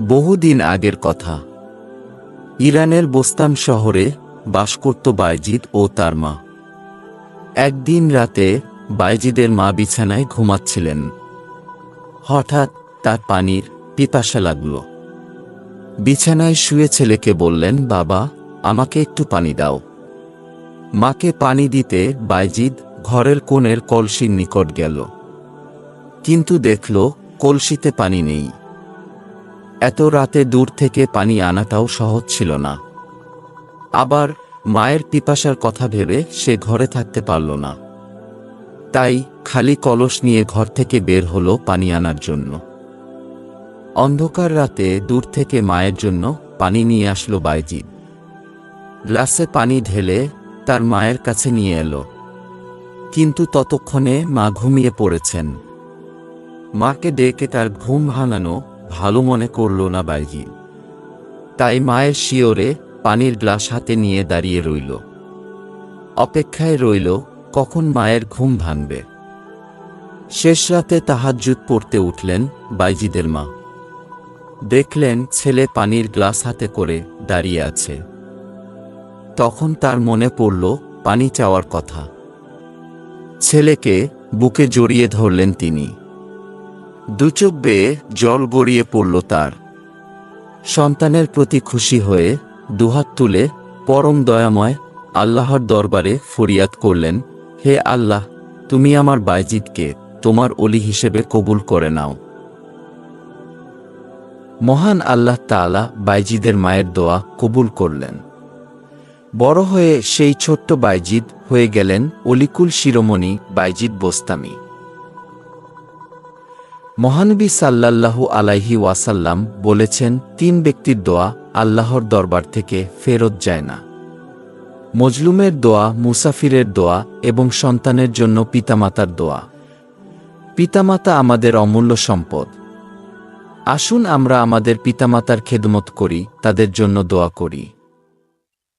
বহুদিন আগের কথা। ইরানের বোস্তান শহরে বাস করত বাইজিদ ও তার মা। একদিন রাতে বাইজিদের মা বিছানায় ঘুমাচ্ছিলেন। হঠাৎ তার পানির পিপাসা লাগল। বিছানায় শুয়ে ছেলেকে বললেন, বাবা, আমাকে একটু পানি দাও। মাকে পানি দিতে বাইজিদ ঘরের কোণের কলসির নিকট গেল। কিন্তু দেখল কলসিতে পানি নেই। এত রাতে দূর থেকে পানি আনাটাও সহজ ছিল না। আবার মায়ের পিপাসার কথা ভেবে সে ঘরে থাকতে পারল না। তাই খালি কলস নিয়ে ঘর থেকে বের হলো পানি আনার জন্য। অন্ধকার রাতে দূর থেকে মায়ের জন্য পানি নিয়ে আসলো বাইজিদ গ্লাসে পানি ঢেলে তার মায়ের কাছে নিয়ে এলো। কিন্তু ততক্ষণে মা ঘুমিয়ে পড়েছেন। মাকে ডেকে তার ঘুম ভাঙানো ভালো মনে করল না বাইজি তাই মায়ের শিওরে পানির গ্লাস হাতে নিয়ে দাঁড়িয়ে রইল। অপেক্ষায় রইল, কখন মায়ের ঘুম ভাঙবে। শেষ রাতে তাহাজ্জুদ পড়তে উঠলেন বাইজিদের মা। দেখলেন ছেলে পানির গ্লাস হাতে করে দাঁড়িয়ে আছে। তখন তার মনে পড়ল পানি চাওয়ার কথা। ছেলেকে বুকে জড়িয়ে ধরলেন তিনি। দুচোখ বেয়ে জল গড়িয়ে পড়ল তার। সন্তানের প্রতি খুশি হয়ে দুহাত তুলে পরম দয়াময় আল্লাহর দরবারে ফরিয়াদ করলেন, হে আল্লাহ, তুমি আমার বাইজিদকে তোমার অলি হিসেবে কবুল করে নাও। মহান আল্লাহ তাআলা বাইজিদের মায়ের দোয়া কবুল করলেন। বড় হয়ে সেই ছোট্ট বাইজিদ হয়ে গেলেন অলিকুল শিরোমণি বাইজিদ বোস্তামি। মহানবী সাল্লাল্লাহু আলাইহি ওয়াসাল্লাম বলেছেন, তিন ব্যক্তির দোয়া আল্লাহর দরবার থেকে ফেরত যায় না। মজলুমের দোয়া, মুসাফিরের দোয়া এবং সন্তানের জন্য পিতামাতার দোয়া। পিতামাতা আমাদের অমূল্য সম্পদ। আসুন আমরা আমাদের পিতামাতার খেদমত করি, তাদের জন্য দোয়া করি।